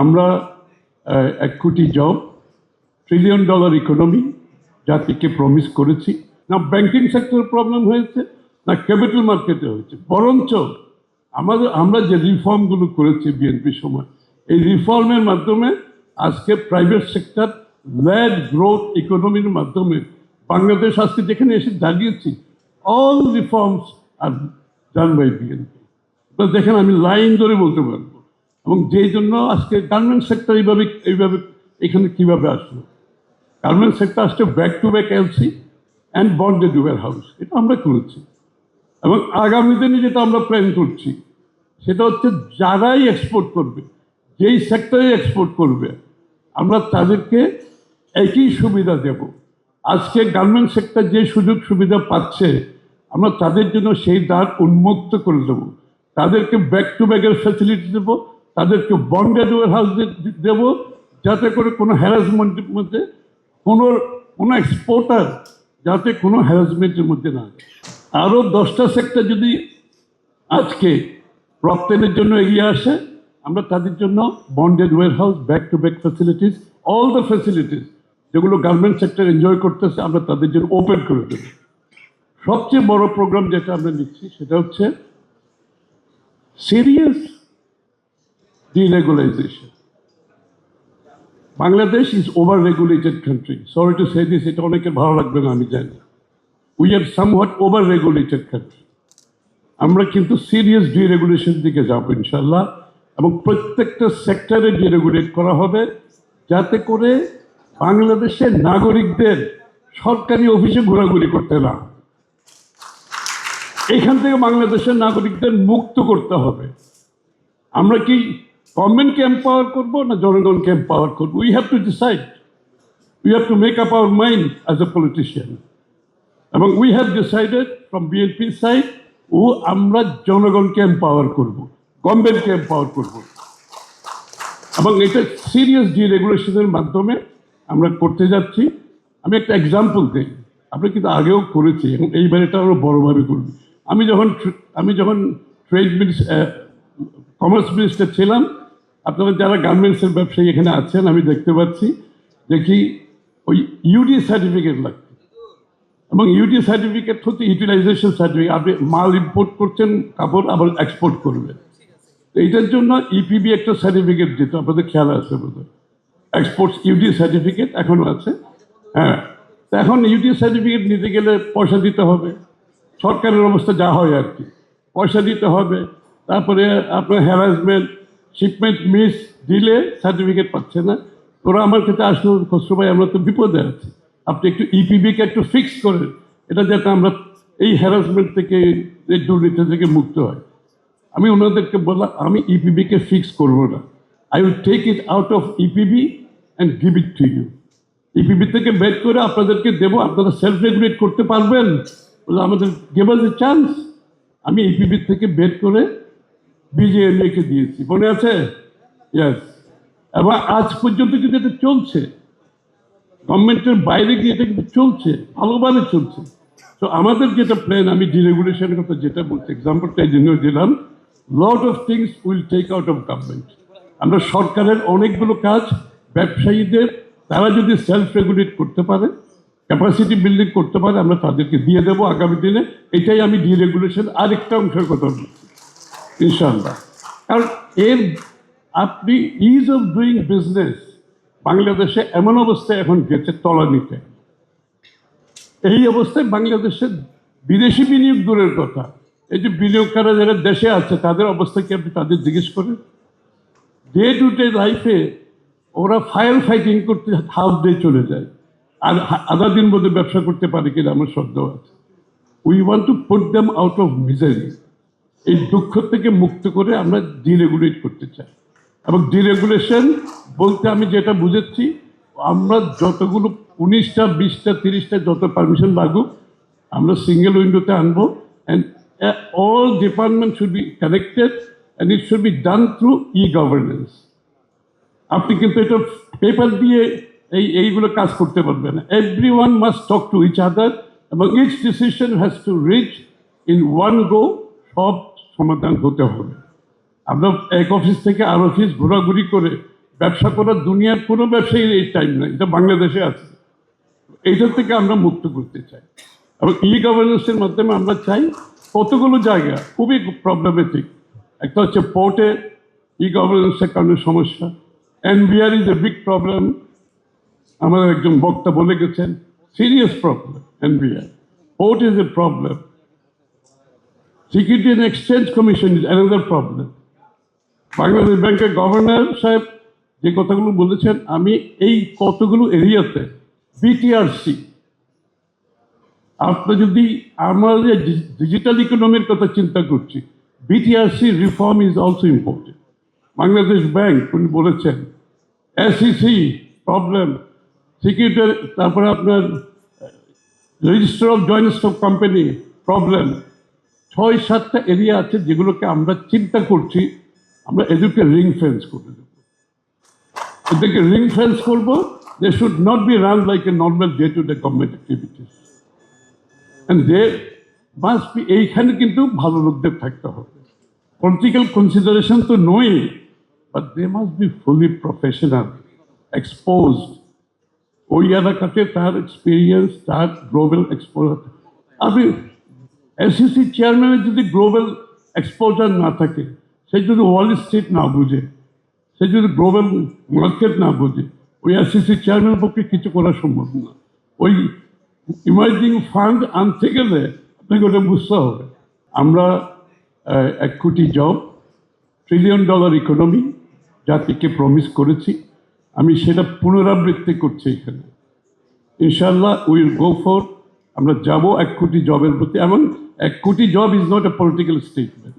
আমরা এক কোটি জব ট্রিলিয়ন ডলার ইকোনমি জাতিকে প্রমিস করেছি। না ব্যাংকিং সেক্টর প্রবলেম হয়েছে, না ক্যাপিটাল মার্কেটে হয়েছে। বরঞ্চ আমাদের, আমরা যে রিফর্মগুলো করেছি বিএনপি সময়, এই রিফর্মের মাধ্যমে আজকে প্রাইভেট সেক্টর ল্যাড গ্রোথ ইকোনমির মাধ্যমে বাংলাদেশ আজকে যেখানে এসে দাঁড়িয়েছি all reforms are done by BNP দেখেন আমি লাইন ধরে বলতে পারব। এবং যেই জন্য আজকে গার্মেন্ট সেক্টর এইভাবে এইভাবে, এখানে কীভাবে আসলো? গার্মেন্ট সেক্টর আসছে back to back LC and bonded warehouse এটা আমরা করেছি এবং আগামী দিনে যেটা আমরা প্ল্যান করছি, সেটা হচ্ছে যারাই এক্সপোর্ট করবে, যেই সেক্টরে এক্সপোর্ট করবে, আমরা তাদেরকে একই সুবিধা দেব। আজকে গার্মেন্ট সেক্টর যে সুযোগ সুবিধা পাচ্ছে, আমরা তাদের জন্য সেই দ্বার উন্মুক্ত করে দেবো। তাদেরকে ব্যাক টু ব্যাকের ফ্যাসিলিটি দেবো তাদেরকে বন্ডেড ওয়ার হাউস দেবো, যাতে করে কোনো হ্যারাসমেন্টের মধ্যে, কোনো কোনো এক্সপোর্টার যাতে কোনো হ্যারাসমেন্টের মধ্যে না। আরও দশটা সেক্টর যদি আজকে রপ্তানির জন্য এগিয়ে আসে, আমরা তাদের জন্য bonded warehouse back to back facilities all the facilities যেগুলো গার্মেন্ট সেক্টর এনজয় করতেছে, আমরা তাদের জন্য ওপেন করে দেব সবচেয়ে বড় প্রোগ্রাম যেটা আমরা নিচ্ছি, সেটা হচ্ছে serious Bangladesh is over regulated country sorry to say this এটা অনেকের ভালো লাগবে না, আমি জানি we are somewhat over regulated country আমরা কিন্তু সিরিয়াস ডিরেগুলেশন দিকে যাব ইনশাল্লাহ এবং প্রত্যেকটা সেক্টরে ডিরেগুলেট করা হবে, যাতে করে বাংলাদেশের নাগরিকদের সরকারি অফিসে ঘোরাঘুরি করতে না। এখান থেকে বাংলাদেশের নাগরিকদের মুক্ত করতে হবে। আমরা কি গভর্নমেন্টকে এম্পাওয়ার করব না জনগণকে এম্পাওয়ার করব? We have to decide we have to make up our mind as a politician এবং we have decided from BNP side ও আমরা জনগণকে এম্পাওয়ার করব গভর্নমেন্টকে এম্পাওয়ার করব। এবং এটা সিরিয়াস ডিরেগুলেশনের মাধ্যমে আমরা করতে যাচ্ছি। আমি একটা এক্সাম্পল দিই। আমরা কিন্তু আগেও করেছি এবং এইবার এটা আরও বড়োভাবে করব আমি যখন আমি যখন ট্রেড মিনিস্টার কমার্স মিনিস্টার ছিলাম আপনারা যারা গার্মেন্টসের ব্যবসায়ী এখানে আছেন, আমি দেখতে পাচ্ছি দেখি ওই ইউডি সার্টিফিকেট লাগবে। এবং ইউডি সার্টিফিকেট হচ্ছে ইউটিলাইজেশন সার্টিফিকেট আপনি মাল ইম্পোর্ট করছেন, কাপড় আবার এক্সপোর্ট করবেন। তো এইটার জন্য ইপিবি একটা সার্টিফিকেট দিত আপনাদের খেয়াল আছে বোধ এক্সপোর্টস ইউডি সার্টিফিকেট এখনও আছে। হ্যাঁ। তো এখন ইউডি সার্টিফিকেট নিতে গেলে পয়সা দিতে হবে। সরকারের অবস্থা যা হয় আর কি। পয়সা দিতে হবে। তারপরে আপনার হ্যারাসমেন্ট শিপমেন্ট মিস দিলে সার্টিফিকেট পাচ্ছে না। ওরা আমার কাছে আসলো খসরু ভাই আমরা তো বিপদে আছি। আপনি একটু ইপিবিকে একটু ফিক্স করেন। এটা যাতে আমরা এই হ্যারাসমেন্ট থেকে, এই দুর্নীতি থেকে মুক্ত হয়। আমি ওনাদেরকে বললাম, আমি ইপিবিকে ফিক্স করব না। I will take it out of EPB and give it to you EPB থেকে বের করে আপনাদেরকে দেবো। আপনারা সেলফ রেগুলেট করতে পারবেন। বলে আমাদের গেভ এ চান্স আমি ইপিবি থেকে বের করে বিজেএমএকে দিয়েছি। মনে আছে? ইয়াস এবং আজ পর্যন্ত কিন্তু এটা চলছে। গভর্নমেন্টের বাইরে গিয়ে এটা কিন্তু চলছে, ভালোভাবে চলছে। তো আমাদের যেটা প্ল্যান আমি ডিরেগুলেশনের কথা যেটা বলছি এক্সাম্পলটা এই জন্য দিলাম। Lot of things will take out of government আমরা সরকারের অনেকগুলো কাজ, ব্যবসায়ীদের, তারা যদি সেলফ রেগুলেট করতে পারে ক্যাপাসিটি বিল্ডিং করতে পারে, আমরা তাদেরকে দিয়ে দেবো আগামী দিনে। এটাই আমি ডিরেগুলেশন আরেকটা অংশের কথা বলছি। ইনশাল্লাহ কারণ এর আপনি ইজ অফ ডুইং বিজনেস বাংলাদেশে এমন অবস্থায় এখন গেছে তলানিতে। এই অবস্থায় বাংলাদেশের বিদেশি বিনিয়োগ দূরের কথা। এই যে বিনিয়োগকারী যারা দেশে আছে, তাদের অবস্থা কি আপনি তাদের জিজ্ঞেস করেন? ডে টু ডে লাইফে ওরা ফায়ার ফাইটিং করতে হাফ ডে চলে যায়। আর আধা দিন মধ্যে ব্যবসা করতে পারে কিনা আমার সন্দেহ আছে। We want to put them out of misery এই দুঃখ থেকে মুক্ত করে আমরা ডিরেগুলেট করতে চাই। এবং ডিরেগুলেশন বলতে আমি যেটা বুঝেছি, আমরা যতগুলো উনিশটা, বিশটা, তিরিশটা যত পারমিশন লাগুক আমরা সিঙ্গেল উইন্ডোতে আনব and all department should be connected and it should be done through e governance আপনি কিন্তু এটা পেপার দিয়ে এই, এইগুলো কাজ করতে পারবেন না। Every one must talk to each other এবং each decision has to reach in one go সব সমাধান হতে হবে। আমরা এক অফিস থেকে আর অফিস ঘোরাঘুরি করে ব্যবসা করার দুনিয়ার কোনো ব্যবসায়ী এই টাইম নাই, এটা বাংলাদেশে আছে। এইটার থেকে আমরা মুক্ত করতে চাই। এবং ই গভর্নেন্সের মাধ্যমে আমরা চাই কতগুলো জায়গা খুবই প্রবলেমেটিক একটা হচ্ছে পোর্টে ই গভর্নেন্সের কারণে সমস্যা। NBR is a big problem আমাদের একজন বক্তা বলে গেছেন serious problem NBR port is a problem security and exchange commission is another problem Bangladesh ব্যাংকের গভর্নর সাহেব যে কথাগুলো বলেছেন, আমি এই কতগুলো এরিয়াতে বিটিআরসি আপনি যদি আমরা যে ডিজিটাল ইকোনমির কথা চিন্তা করছি BTRC reform is also important Bangladesh bank উনি বলেছেন এসিসি প্রবলেম সিকিউরিটি তারপরে আপনার register of joint stock company problem ছয় সাতটা এরিয়া আছে যেগুলোকে আমরা চিন্তা করছি, আমরা এদেরকে রিং ফেন্স করে দেবো। এদেরকে রিং ফেন্স করব they should not be run like a normal day to day government activities and they must be এইখানে কিন্তু ভালো লোকদের থাকতে হবে। পলিটিক্যাল কনসিডারেশন তো নয় but they must be fully professional exposed ওই এলাকাতে তার এক্সপিরিয়েন্স তার গ্লোবাল এক্সপোজার আপনি এসিসি চেয়ারম্যানের যদি গ্লোবাল এক্সপোজার না থাকে, সে যদি ওয়াল স্ট্রিট না বুঝে, সে যদি গ্লোবাল মার্কেট না বুঝে, ওই এসিসি চেয়ারম্যানের পক্ষে কিছু করা সম্ভব না। ওই ইমার্জিং ফান্ড আনতে গেলে আপনাকে ওটা বুঝতে হবে। আমরা এক কোটি জব ট্রিলিয়ন ডলার ইকোনমি জাতিকে প্রমিস করেছি। আমি সেটা পুনরাবৃত্তি করছি এখানে। ইনশাল্লাহ উইল গো ফর আমরা যাব এক কোটি জবের প্রতি, এবং এক কোটি job is not a political statement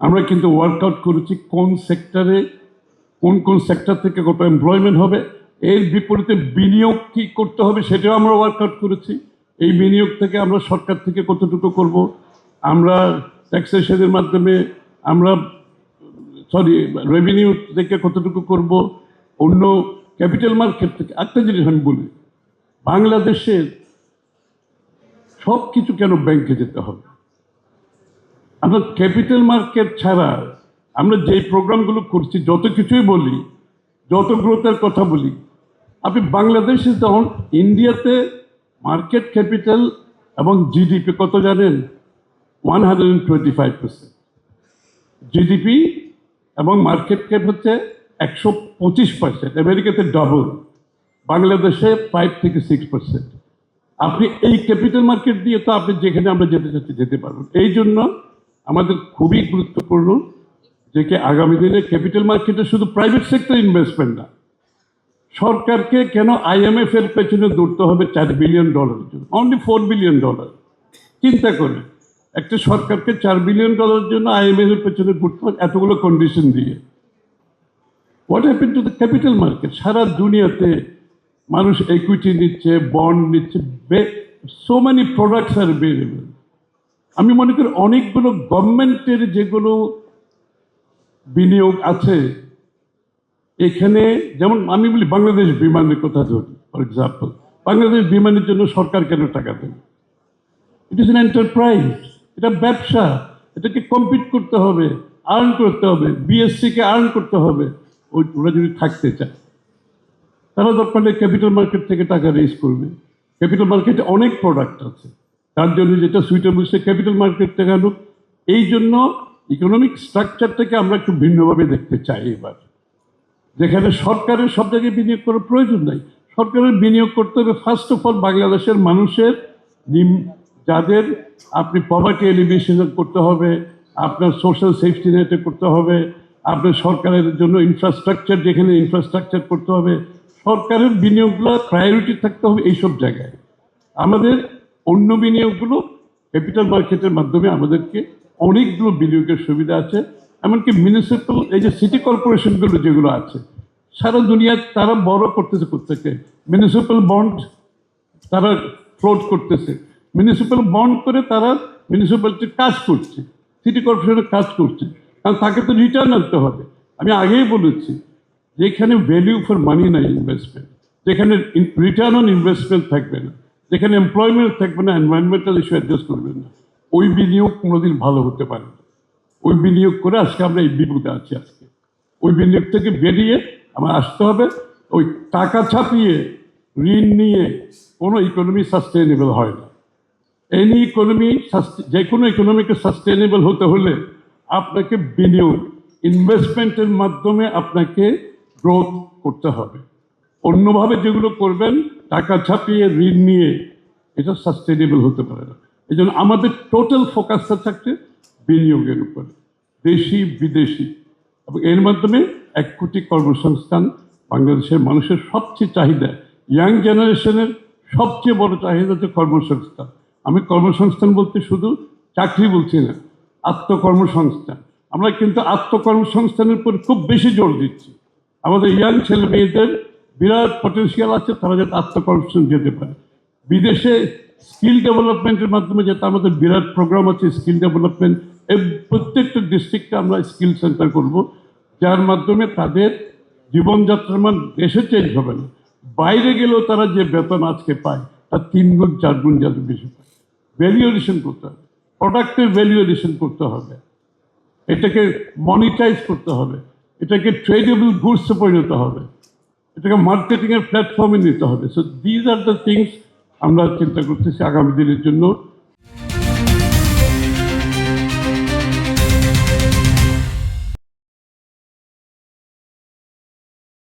আমরা কিন্তু ওয়ার্কআউট করেছি কোন সেক্টরে কোন কোন সেক্টর থেকে কত এমপ্লয়মেন্ট হবে, এর বিপরীতে বিনিয়োগ কী করতে হবে সেটাও আমরা ওয়ার্কআউট করেছি। এই বিনিয়োগ থেকে আমরা সরকার থেকে কতটুকু করব? আমরা ট্যাক্সেশনের মাধ্যমে আমরা সরি রেভিনিউ থেকে কতটুকু করব? অন্য ক্যাপিটাল মার্কেট থেকে, একটা জিনিস আমি বলি, বাংলাদেশের সব কিছু কেন ব্যাংকে যেতে হবে? আমরা ক্যাপিটাল মার্কেট ছাড়া আমরা যেই প্রোগ্রামগুলো করছি, যত কিছুই বলি, যত গ্রোথের কথা বলি, আপনি বাংলাদেশে যখন ইন্ডিয়াতে মার্কেট ক্যাপিটাল এবং জিডিপি কত জানেন? One hundred and twenty five percent. GDP এবং মার্কেট ক্যাপ হচ্ছে একশো পঁচিশ পার্সেন্ট। আমেরিকাতে ডবল বাংলাদেশে ফাইভ থেকে সিক্স পার্সেন্ট আপনি এই ক্যাপিটাল মার্কেট দিয়ে তো আপনি যেখানে আমরা যেতে চাচ্ছি, যেতে পারবেন। এই জন্য আমাদের খুবই গুরুত্বপূর্ণ যে কি আগামী দিনে ক্যাপিটাল মার্কেটে শুধু প্রাইভেট সেক্টর ইনভেস্টমেন্ট না, সরকারকে কেন আইএমএফ এর পেছনে দৌড়তে হবে চার বিলিয়ন ডলারের জন্য? অনলি ফোর বিলিয়ন ডলার চিন্তা করে একটা সরকারকে চার বিলিয়ন ডলারের জন্য আইএমএফ এর পেছনে ঘুরতে হবে এতগুলো কন্ডিশন দিয়ে। What happen to the capital market সারা দুনিয়াতে মানুষ ইকুইটি নিচ্ছে বন্ড নিচ্ছে so many products are available আমি মনে করি অনেকগুলো গভর্নমেন্টের যেগুলো বিনিয়োগ আছে, এখানে যেমন আমি বলি বাংলাদেশ বিমানের কথা ধরি ফর এক্সাম্পল বাংলাদেশ বিমানের জন্য সরকার কেন টাকা দেবে ইট ইজ এন এন্টারপ্রাইজ এটা ব্যবসা। এটাকে কম্পিট করতে হবে আর্ন করতে হবে বিএসসিকে আর্ন করতে হবে। ওই ওরা যদি থাকতে চায়। তারা দরকার ক্যাপিটাল মার্কেট থেকে টাকা রেজ করবে। ক্যাপিটাল মার্কেটে অনেক প্রোডাক্ট আছে। তার জন্য যেটা সুইটেবল সে ক্যাপিটাল মার্কেট থেকে আনুক। এই জন্য ইকোনমিক স্ট্রাকচারটাকে আমরা একটু ভিন্নভাবে দেখতে চাই এবার। যেখানে সরকারের সব জায়গায় বিনিয়োগ করার প্রয়োজন নাই। সরকারের বিনিয়োগ করতে হবে ফার্স্ট অফ অল বাংলাদেশের মানুষের যাদের আপনি পভার্টি এলিভেশন করতে হবে, আপনার সোশ্যাল সেফটি নেটে করতে হবে, আপনার সরকারের জন্য ইনফ্রাস্ট্রাকচার যেখানে ইনফ্রাস্ট্রাকচার করতে হবে সরকারের বিনিয়োগগুলো প্রায়োরিটি থাকতে হবে এইসব জায়গায়। আমাদের অন্য বিনিয়োগগুলো ক্যাপিটাল মার্কেটের মাধ্যমে আমাদেরকে অনেকগুলো বিনিয়োগের সুবিধা আছে। এমনকি মিউনিসিপ্যাল এই যে সিটি কর্পোরেশনগুলো যেগুলো আছে, সারা দুনিয়ায় তারা বড় করতেছে প্রত্যেকে মিউনিসিপ্যাল বন্ড তারা ফ্লোট করতেছে। মিউনিসিপ্যাল বন্ড করে তারা মিউনিসিপ্যালিটির কাজ করছে সিটি কর্পোরেশনের কাজ করছে। কারণ তাকে তো রিটার্ন আনতে হবে। আমি আগেই বলেছি যেখানে ভ্যালিউ ফর মানি নাই ইনভেস্টমেন্ট যেখানে রিটার্ন অন ইনভেস্টমেন্ট থাকবে না, যেখানে এমপ্লয়মেন্ট থাকবে না এনভায়রনমেন্টাল ইস্যু অ্যাড্রেস করবে না, ওই বিনিয়োগ কোনোদিন ভালো হতে পারে না। ওই বিনিয়োগ করে আজকে আমরা এই বিপদে আছি আজকে। ওই বিনিয়োগ থেকে বেরিয়ে আমার আসতে হবে, ওই টাকা ছাপিয়ে, ঋণ নিয়ে কোনো ইকোনমি সাস্টেনেবল হয় না। এনি ইকোনমি যে কোনো ইকোনমিকে সাস্টেনেবল হতে হলে আপনাকে বিনিয়োগ ইনভেস্টমেন্টের মাধ্যমে আপনাকে গ্রোথ করতে হবে। অন্যভাবে যেগুলো করবেন, টাকা ছাপিয়ে, ঋণ নিয়ে, এটা সাস্টেনেবল হতে পারে না। এই জন্য আমাদের টোটাল ফোকাসটা থাকছে বিনিয়োগের উপরে। দেশি, বিদেশি। এবং এর মাধ্যমে এক কোটি কর্মসংস্থান বাংলাদেশের মানুষের সবচেয়ে চাহিদা ইয়াং জেনারেশনের সবচেয়ে বড় চাহিদা হচ্ছে কর্মসংস্থান। আমি কর্মসংস্থান বলতে শুধু চাকরি বলছি না, আত্মকর্মসংস্থান। আমরা কিন্তু আত্মকর্মসংস্থানের উপর খুব বেশি জোর দিচ্ছি। আমাদের ইয়াং ছেলে মেয়েদের বিরাট পটেনশিয়াল আছে, তারা যাতে আত্মকর্মসংস্থান যেতে পারে। বিদেশে স্কিল ডেভেলপমেন্টের মাধ্যমে যাতে আমাদের বিরাট প্রোগ্রাম আছে স্কিল ডেভেলপমেন্ট এই প্রত্যেকটা ডিস্ট্রিক্টে আমরা স্কিল সেন্টার করব, যার মাধ্যমে তাদের জীবনযাত্রার মান দেশে চেঞ্জ হবে না। বাইরে গেলেও তারা যে বেতন আজকে পায়, তার তিন গুণ, চার গুণ যাতে বেশি পায়। ভ্যালুয়েশন করতে হবে। প্রোডাক্টের ভ্যালুয়েশন করতে হবে। এটাকে মনিটাইজ করতে হবে। এটাকে ট্রেডেবল গুডসে পরিণত হবে। এটাকে মার্কেটিংয়ের প্ল্যাটফর্মে নিতে হবে। So these are the things আমরা চিন্তা করতেছি আগামী দিনের জন্য।